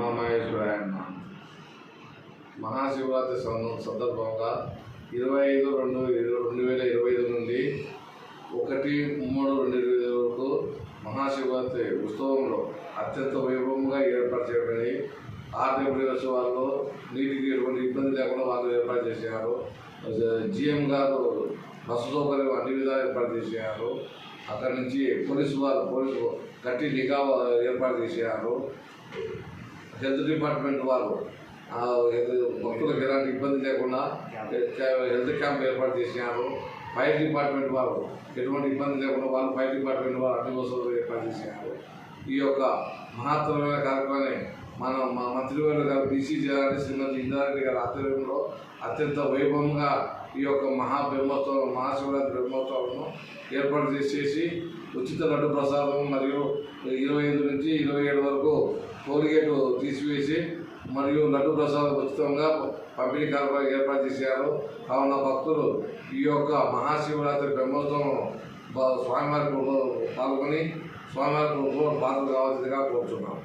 ఉమామహేశ్వరాయ మహాశివరాత్రి సందర్భంగా ఇరవై ఐదు రెండు రెండు వేల ఇరవై ఐదు నుండి ఒకటి మూడు రెండు ఇరవై ఐదు వరకు మహాశివరాత్రి ఉత్సవంలో అత్యంత వైభవంగా ఏర్పాటు చేయబడి ఆర్డబ్ల్యూ వాళ్ళు నీటికి ఎటువంటి ఇబ్బంది లేకుండా వాళ్ళు ఏర్పాటు చేశారు. జిఎం గారు బస్సు సౌకర్యం అన్ని విధాలు ఏర్పాటు చేశారు. అక్కడి నుంచి పోలీసు వారు పోలీసు గట్టి నిఘా ఏర్పాటు చేశారు. హెల్త్ డిపార్ట్మెంట్ వారు భక్తులకు ఎలాంటి ఇబ్బంది లేకుండా హెల్త్ క్యాంప్ ఏర్పాటు చేసినారు. ఫైర్ డిపార్ట్మెంట్ వారు ఎటువంటి ఇబ్బంది లేకుండా వాళ్ళు ఫైర్ డిపార్ట్మెంట్ వారు అన్ని వసతులు ఏర్పాటు చేసినారు. ఈ యొక్క మహత్తరమైన కార్యక్రమాన్ని మన మా మంత్రివర్యులు గారు బీసీ జనారెడ్డి శ్రీమతి ఇందారెడ్డి గారి ఆధ్వర్యంలో అత్యంత వైభవంగా ఈ యొక్క మహా బ్రహ్మోత్సవం మహాశివరాత్రి బ్రహ్మోత్సవాలను ఏర్పాటు చేసేసి ఉచిత లడ్డు ప్రసాదం మరియు ఇరవై ఐదు నుంచి ఇరవై ఏడు వరకు టోల్గేట్ తీసివేసి మరియు లడ్డు ప్రసాదం ఉచితంగా పంపిణీ కార్యక్రమం ఏర్పాటు చేశారు. కావున భక్తులు ఈ యొక్క మహాశివరాత్రి బ్రహ్మోత్సవం స్వామివారి పాల్గొని స్వామివారి పాత్ర కావాల్సిందిగా కోరుతున్నాం